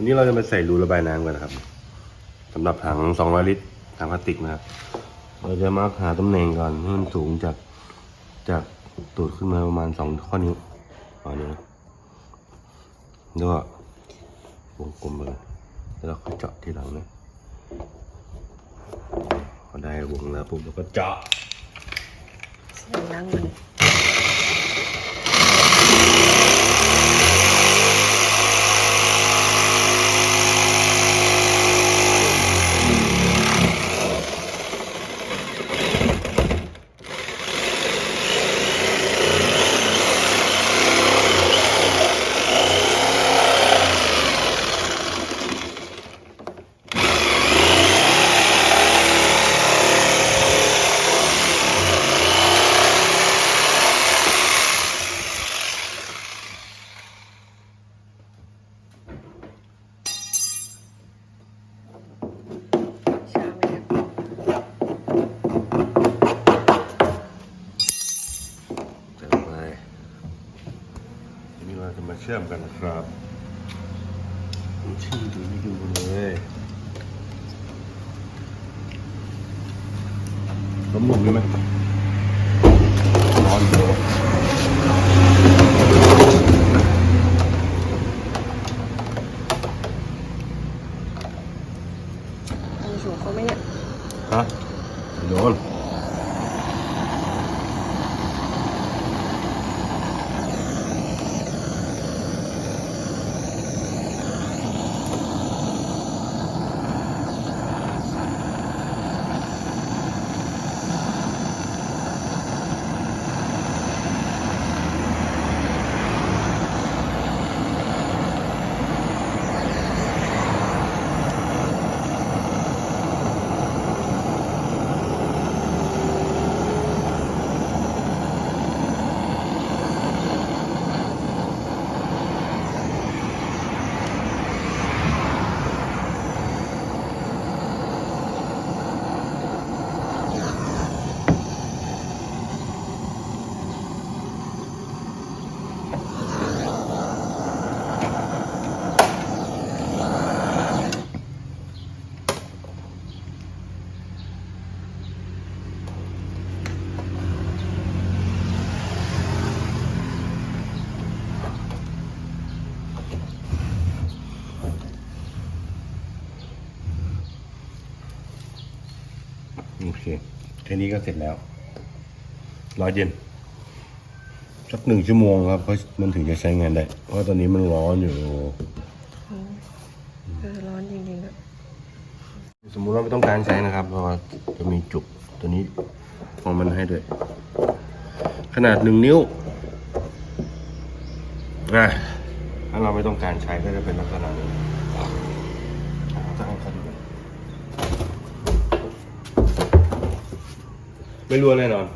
วันนี้เราจะมาใส่รูระบายน้ำกันนะครับสำหรับถัง200ลิตรถังพลาสติกนะครับ เราจะมาหาตำแหน่งก่อนให้มันสูงจากจากตูดขึ้นมาประมาณสองข้อนิ้วข้อนิ้นะแล้วก็วงกลมไปเลยแล้วเราก็เจาะที่หลังนะพอได้วงแล้วปุ๊บเราก็เจาะเสียงดังมันช นี้เราจะมาเชื่อมกันนะครับเชื่อมดูไม่ดูเลยล้มลงได้ไหมร้อนโดมันสูงเขาไหมเนี่ย ฮะโดน โอเคแค่นี้ก็เสร็จแล้วรอเย็นสักหนึ่งชั่วโมงครับเพราะมันถึงจะใช้งานได้ เพราะตอนนี้มันร้อนอยู่เออร้อนจริงๆครับสมมุติว่าไม่ต้องการใช้นะครับเพราะว่าจะมีจุกตัวนี้ของมันให้ด้วย ขนาดหนึ่งนิ้วอะถ้าเราไม่ต้องการใช้ก็จะเป็นลักษณะนี้อะจะให้เขาดูกัน ไม่รั่วแน่นอน